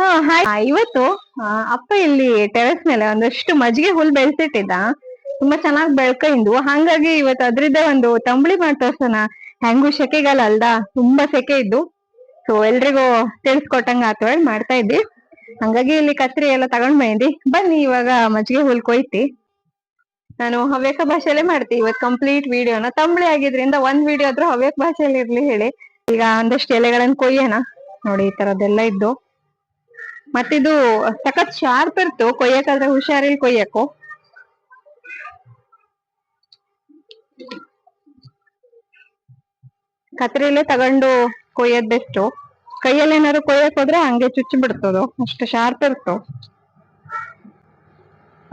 ಹಾ ಹಾಯ್ ಇವತ್ತು ಅಪ್ಪ ಇಲ್ಲಿ ಟೆರೆಸ್ ಮೇಲೆ ಒಂದಷ್ಟು ಮಜ್ಜಿಗೆ ಹುಲ್ ಬೆಳೆಸಿಟ್ಟಿದ್ದ. ತುಂಬಾ ಚೆನ್ನಾಗಿ ಬೆಳ್ಕೊಂಡಿದ್ವು ಹಂಗಾಗಿ ಇವತ್ತು ಅದ್ರಿಂದ ಒಂದು ತಂಬಳಿ ಮಾಡಿ ತೋರ್ಸೋಣ. ಹೆಂಗು ಸೆಕೆಗಾಲ ಅಲ್ದಾ? ತುಂಬಾ ಸೆಕೆ ಇದ್ದು. ಸೊ ಎಲ್ರಿಗೂ ತಿಳಿಸ್ಕೊಟ್ಟಂಗ ಆತು ಹೇಳಿ ಮಾಡ್ತಾ ಇದ್ದಿ. ಹಂಗಾಗಿ ಇಲ್ಲಿ ಕತ್ರಿ ಎಲ್ಲ ತಗೊಂಡ್ ಬಂದಿ ಬನ್ನಿ, ಇವಾಗ ಮಜ್ಜಿಗೆ ಹುಲ್ ಕೊಯ್ತಿ. ನಾನು ಹವ್ಯಕ ಭಾಷೆಯಲ್ಲೇ ಮಾಡ್ತೀನಿ ಇವತ್ತು ಕಂಪ್ಲೀಟ್ ವಿಡಿಯೋನ ತಂಬಳಿ ಆಗಿದ್ರಿಂದ ಒಂದ್ ವಿಡಿಯೋ ಆದ್ರೂ ಹವ್ಯಕ ಭಾಷೆಯಲ್ಲಿ ಇರ್ಲಿ ಹೇಳಿ. ಈಗ ಒಂದಷ್ಟು ಎಲೆಗಳನ್ನ ಕೊಯ್ಯೋಣ. ನೋಡಿ, ಈ ತರದೆಲ್ಲ ಇದ್ದು. ಮತ್ತಿದು ಸಖತ್ ಶಾರ್ಪ್ ಇರ್ತು. ಕೊಯ್ಯಕಾದ್ರೆ ಹುಷಾರಿಲ್ ಕೊಯ್ಯಕು. ಕತ್ರಿಲೇ ತಗೊಂಡು ಕೊಯ್ಯೋದ್ ಬೆಸ್ಟು. ಕೈಯಲ್ಲಿ ಏನಾದ್ರು ಕೊಯ್ಯಕ್ ಹೋದ್ರೆ ಹಂಗೆ ಚುಚ್ಚಿ ಬಿಡ್ತದು. ಅಷ್ಟು ಶಾರ್ಪ್ ಇರ್ತು.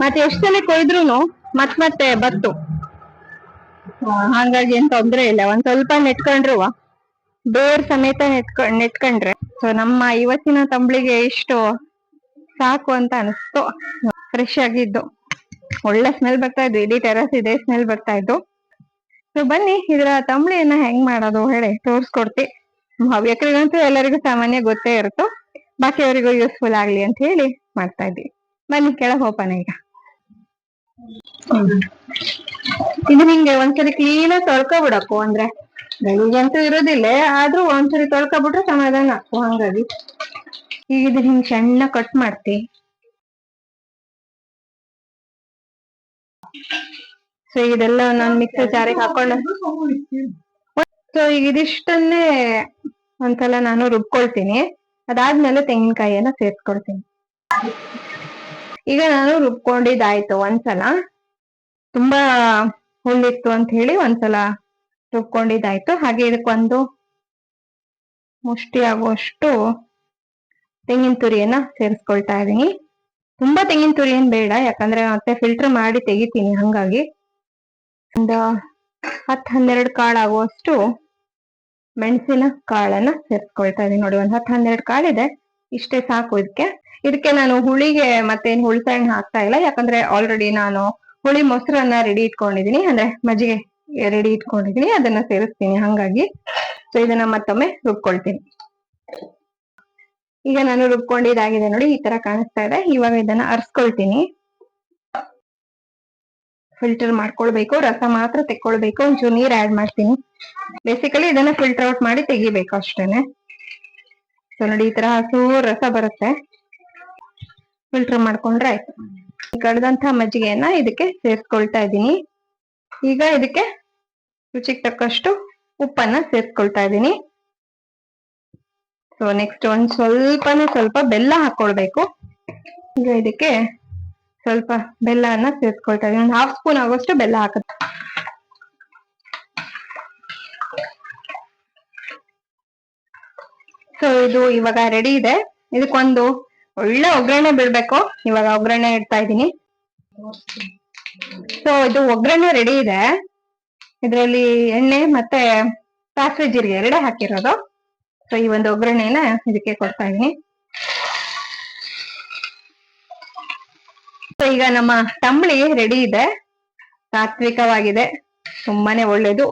ಮತ್ತೆ ಎಷ್ಟ್ ಸಲ ಕೊಯ್ದ್ರುನು ಮತ್ ಮತ್ತೆ ಬತ್ತು. ಹಾಗಾಗಿ ಏನ್ ತೊಂದ್ರೆ ಇಲ್ಲ. ಒಂದ್ ಸ್ವಲ್ಪ ನೆಟ್ಕೊಂಡ್ರು ಬೇರ್ ಸಮೇತ ನೆತ್ಕೊಂಡ್ ನೆತ್ಕೊಂಡ್ರೆ. ಸೊ ನಮ್ಮ ಇವತ್ತಿನ ತಂಬ್ಳಿಗೆ ಇಷ್ಟು ಸಾಕು ಅಂತ ಅನಿಸ್ತು. ಫ್ರೆಶ್ ಆಗಿದ್ದು. ಒಳ್ಳೆ ಸ್ಮೆಲ್ ಬರ್ತಾ ಇದ್ದು ಇಡೀ ಟೆರಸ್ ಇದೆ ಸ್ಮೆಲ್ ಬರ್ತಾ ಇದ್ದು. ಸೊ ಬನ್ನಿ, ಇದ್ರ ತಂಬ್ಳಿಯನ್ನ ಹೆಂಗ್ ಮಾಡೋದು ಹೇಳಿ ತೋರ್ಸ್ಕೊಡ್ತಿ. ಹವ್ಯಕರಿಗಂತೂ ಎಲ್ಲರಿಗೂ ಸಾಮಾನ್ಯ ಗೊತ್ತೇ ಇರುತ್ತೋ. ಬಾಕಿಯವರಿಗೂ ಯೂಸ್ಫುಲ್ ಆಗ್ಲಿ ಅಂತ ಹೇಳಿ ಮಾಡ್ತಾ ಇದ್ವಿ. ಬನ್ನಿ, ಕೆಳಗ್ ಹೋಪನ ಈಗ. ಇದು ನಿಂಗೆ ಒಂದ್ಸರಿ ಕ್ಲೀನ್ ಆಗಿ ತೊಳ್ಕೊಬಿಡಕು ಅಂದ್ರೆ. ಗಲೀಜಂತೂ ಇರೋದಿಲ್ಲ, ಆದ್ರೂ ಒಂದ್ಸರಿ ತೊಳ್ಕೊಬಿಟ್ರೆ ಸಮಾಧಾನ ಆಗ್ತು ಹಂಗಾಗಿ. ಈಗ ಇದು ಹಿಂಗ್ ಸಣ್ಣ ಕಟ್ ಮಾಡ್ತಿ. ಸೊ ಇದೆಲ್ಲ ನಾನು ಮಿಕ್ಸರ್ ಜಾರಿಗೆ ಹಾಕೊಂಡು. ಸೊ ಈಗ ಇದಿಷ್ಟನ್ನೇ ಒಂದ್ಸಲ ನಾನು ರುಬ್ಕೊಳ್ತೀನಿ. ಅದಾದ್ಮೇಲೆ ತೆಂಗಿನಕಾಯಿಯನ್ನ ಸೇರ್ಸ್ಕೊಳ್ತೀನಿ. ಈಗ ನಾನು ರುಬ್ಕೊಂಡಿದ್ದಾಯ್ತು ಒಂದ್ಸಲ. ತುಂಬಾ ಹುಲ್ಲಿತ್ತು ಅಂತ ಹೇಳಿ ಒಂದ್ಸಲ ರುಬ್ಕೊಂಡಿದ್ದಾಯ್ತು ಹಾಗೆ ಇದಕ್ಕೊಂದು ಮುಷ್ಟಿ ಆಗುವಷ್ಟು ತೆಂಗಿನ ತುರಿಯನ್ನ ಸೇರಿಸ್ಕೊಳ್ತಾ ಇದೀನಿ ತುಂಬಾ ತೆಂಗಿನ ತುರಿ ಏನ್ ಬೇಡ, ಯಾಕಂದ್ರೆ ಮತ್ತೆ ಫಿಲ್ಟರ್ ಮಾಡಿ ತೆಗಿತೀನಿ ಹಂಗಾಗಿ. ಒಂದು ಹತ್ ಹನ್ನೆರಡು ಕಾಳು ಆಗುವಷ್ಟು ಮೆಣಸಿನ ಕಾಳನ್ನ ಸೇರಿಸ್ಕೊಳ್ತಾ ಇದೀನಿ ನೋಡಿ, ಒಂದ್ ಹತ್ ಹನ್ನೆರಡು ಕಾಳಿದೆ ಇಷ್ಟೇ ಸಾಕು ಇದಕ್ಕೆ ಇದಕ್ಕೆ ನಾನು ಹುಳಿಗೆ ಮತ್ತೇನು ಹುಳಿಸಣ್ಣ ಹಾಕ್ತಾ ಇಲ್ಲ, ಯಾಕಂದ್ರೆ ಆಲ್ರೆಡಿ ನಾನು ಹುಳಿ ಮೊಸರನ್ನ ರೆಡಿ ಇಟ್ಕೊಂಡಿದೀನಿ ಅಂದ್ರೆ ಮಜ್ಜಿಗೆ ರೆಡಿ ಇಟ್ಕೊಂಡಿದೀನಿ, ಅದನ್ನ ಸೇರಿಸ್ತೀನಿ. ಹಂಗಾಗಿ ಸೊ ಇದನ್ನ ಮತ್ತೊಮ್ಮೆ ರುಬ್ಕೊಳ್ತೀನಿ. ಈಗ ನಾನು ರುಬ್ಕೊಂಡಿದ್ದಾಗಿದೆ ನೋಡಿ, ಈ ತರ ಕಾಣಿಸ್ತಾ ಇದೆ. ಇವಾಗ ಇದನ್ನ ಅರ್ಸ್ಕೊಳ್ತೀನಿ. ಫಿಲ್ಟರ್ ಮಾಡ್ಕೊಳ್ಬೇಕು, ರಸ ಮಾತ್ರ ತೆಕ್ಕೊಳ್ಬೇಕು, ಒಂಚೂರು ನೀರ್ ಆಡ್ ಮಾಡ್ತೀನಿ. ಬೇಸಿಕಲಿ ಇದನ್ನ ಫಿಲ್ಟರ್ ಔಟ್ ಮಾಡಿ ತೆಗಿಬೇಕು ಅಷ್ಟೇನೆ. ಸೊ ನೋಡಿ, ಈ ತರ ಹಸು, ರಸ ಬರುತ್ತೆ. ಫಿಲ್ಟರ್ ಮಾಡ್ಕೊಂಡ್ರೆ ಆಯ್ತು. ಕಡ್ದಂತ ಮಜ್ಜಿಗೆಯನ್ನ ಇದಕ್ಕೆ ಸೇರ್ಸ್ಕೊಳ್ತಾ ಇದ್ದೀನಿ ಈಗ ಇದಕ್ಕೆ ರುಚಿಗೆ ತಕ್ಕಷ್ಟು ಉಪ್ಪನ್ನ ಸೇರ್ಸ್ಕೊಳ್ತಾ ಇದ್ದೀನಿ. ಸೊ ನೆಕ್ಸ್ಟ್ ಒಂದ್ ಸ್ವಲ್ಪನೇ ಸ್ವಲ್ಪ ಬೆಲ್ಲ ಹಾಕೊಳ್ಬೇಕು. ಈಗ ಇದಕ್ಕೆ ಸ್ವಲ್ಪ ಬೆಲ್ಲನ ಸೇರ್ಸ್ಕೊಳ್ತಾ ಇದೀನಿ ಒಂದು ಹಾಫ್ ಸ್ಪೂನ್ ಆಗೋಷ್ಟು ಬೆಲ್ಲ ಹಾಕುತ್ತೆ ಸೊ ಇದು ಇವಾಗ ರೆಡಿ ಇದೆ. ಇದಕ್ಕೊಂದು ಒಳ್ಳೆ ಒಗ್ಗರಣೆ ಬಿಡ್ಬೇಕು. ಇವಾಗ ಒಗ್ಗರಣೆ ಇಡ್ತಾ ಇದ್ದೀನಿ. ಸೊ ಇದು ಒಗ್ಗರಣೆ ರೆಡಿ ಇದೆ. ಇದರಲ್ಲಿ ಎಣ್ಣೆ ಮತ್ತೆ ಸಾಸಿವೆ ಜೀರಿಗೆ ಎರಡೇ ಹಾಕಿರೋದು. ಸೊ ಈ ಒಂದು ಒಗ್ಗರಣೆನ ಇದಕ್ಕೆ ಕೊಡ್ತಾ ಇದೀನಿ ಸೊ ಈಗ ನಮ್ಮ ತಂಬಳಿ ರೆಡಿ ಇದೆ. ಸಾತ್ವಿಕವಾಗಿದೆ ತುಂಬಾನೇ ಒಳ್ಳೇದು.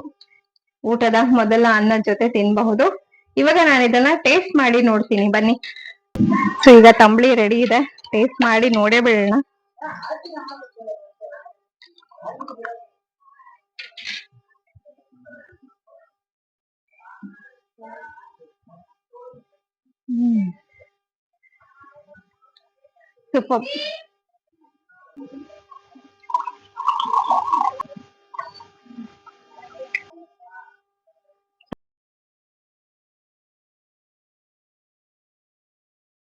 ಊಟದ ಮೊದಲ ಅನ್ನ ಜೊತೆ ತಿನ್ಬಹುದು. ಇವಾಗ ನಾನು ಇದನ್ನ ಟೇಸ್ಟ್ ಮಾಡಿ ನೋಡ್ತೀನಿ. ಬನ್ನಿ. ಸೊ ಈಗ ತಂಬಳಿ ರೆಡಿ ಇದೆ. ಟೇಸ್ಟ್ ಮಾಡಿ ನೋಡೇ ಬಿಡೋಣ. Hmm. Cukup.